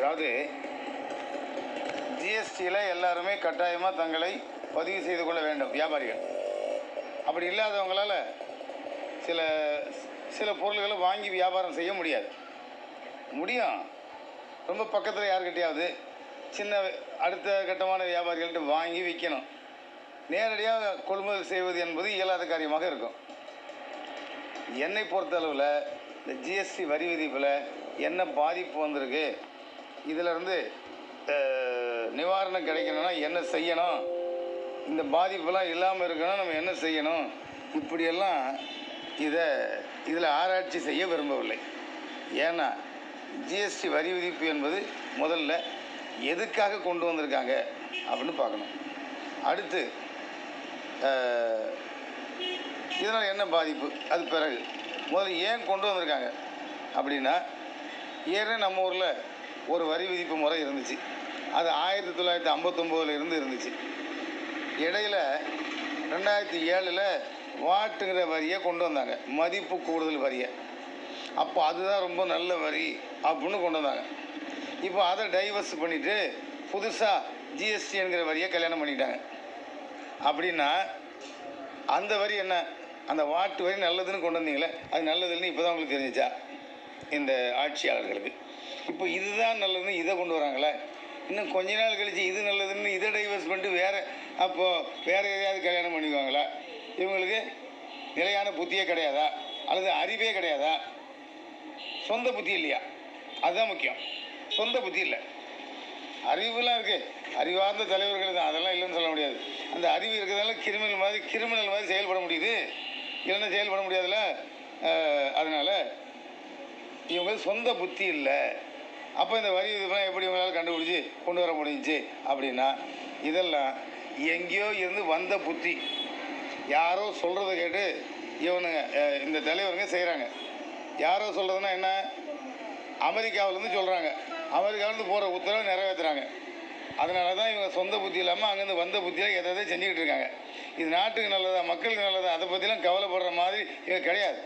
அதாவது ஜிஎஸ்டியில் எல்லாருமே கட்டாயமாக தங்களை பதிவு செய்து கொள்ள வேண்டும் வியாபாரிகள். அப்படி இல்லாதவங்களால் சில சில பொருள்களை வாங்கி வியாபாரம் செய்ய முடியாது. முடியும். ரொம்ப பக்கத்தில் யாருக்கிட்டையாவது சின்ன அடுத்த கட்டமான வியாபாரிகள்கிட்ட வாங்கி விற்கணும் நேரடியாக கொள்முதல் செய்வது என்பது இயலாத காரியமாக இருக்கும். என்னை பொறுத்தளவில் இந்த ஜிஎஸ்டி வரி விதிப்பில் என்ன பாதிப்பு வந்திருக்கு? இதிலிருந்து நிவாரணம் கிடைக்கணும்னா என்ன செய்யணும்? இந்த பாதிப்பெல்லாம் இல்லாமல் இருக்கணும் நம்ம என்ன செய்யணும்? இப்படியெல்லாம் இதை இதில் ஆராய்ச்சி செய்ய விரும்பவில்லை. ஏன்னா ஜிஎஸ்டி வரி விதிப்பு என்பது முதல்ல எதுக்காக கொண்டு வந்திருக்காங்க அப்படின்னு பார்க்கணும். அடுத்து இதனால் என்ன பாதிப்பு? அது பிறகு. முதல்ல ஏன் கொண்டு வந்திருக்காங்க? அப்படின்னா ஏற்கனவே நம்ம ஊரில் ஒரு வரி விதிப்பு முறை இருந்துச்சு. அது ஆயிரத்தி தொள்ளாயிரத்தி ஐம்பத்தொம்போதில் இருந்து இருந்துச்சு. இடையில ரெண்டாயிரத்தி ஏழில் வாட்டுங்கிற வரியை கொண்டு வந்தாங்க. மதிப்பு கூடுதல் வரியை. அப்போ அதுதான் ரொம்ப நல்ல வரி அப்படின்னு கொண்டு வந்தாங்க. இப்போ அதை டைவர்ஸ் பண்ணிவிட்டு புதுசாக ஜிஎஸ்டி என்கிற வரியை கல்யாணம் பண்ணிட்டாங்க. அப்படின்னா அந்த வரி என்ன? அந்த வாட்டு வரி நல்லதுன்னு கொண்டு வந்தீங்களே அது நல்லதுன்னு இப்போ தான் உங்களுக்கு தெரிஞ்சிச்சா? இந்த ஆட்சியாளர்களுக்கு. இப்போ இதுதான் நல்லதுன்னு இதை கொண்டு வராங்களே? இன்னும் கொஞ்ச நாள் கழித்து இது நல்லதுன்னு இதை டைவர்ஸ் பண்ணிட்டு வேறு அப்போது வேறு எதையாவது கல்யாணம் பண்ணிக்குவாங்களா? இவங்களுக்கு நிலையான புத்தியே கிடையாதா? அல்லது அறிவே கிடையாதா? சொந்த புத்தி இல்லையா? அதுதான் முக்கியம். சொந்த புத்தி இல்லை. அறிவுலாம் இருக்குது அறிவார்ந்த தலைவர்கள் தான். அதெல்லாம் இல்லைன்னு சொல்ல முடியாது. அந்த அறிவு இருக்கிறதால கிரிமினல் மாதிரி கிரிமினல் மாதிரி செயல்பட முடியுது. இல்லைன்னா செயல்பட முடியாதுல்ல? அதனால் இவங்க சொந்த புத்தி இல்லை. அப்போ இந்த வரி இதுலாம் எப்படி இவங்களால கண்டுபிடிச்சி கொண்டு வர முடிஞ்சுச்சு அப்படின்னா இதெல்லாம் எங்கேயோ இருந்து வந்த புத்தி. யாரோ சொல்கிறத கேட்டு இவனுங்க இந்த தலைவருங்க செய்கிறாங்க யாரோ சொல்கிறதுனா என்ன? அமெரிக்காவிலேருந்து சொல்கிறாங்க அமெரிக்காவிலேருந்து போகிற உத்தரவை நிறைவேற்றுறாங்க அதனால தான் இவங்க சொந்த புத்தி இல்லாமல் அங்கேருந்து வந்த புத்தியாக எதை செஞ்சுக்கிட்டு இருக்காங்க. இது நாட்டுக்கு நல்லதா மக்களுக்கு நல்லதா அதை பற்றிலாம் கவலைப்படுற மாதிரி இவங்க கிடையாது.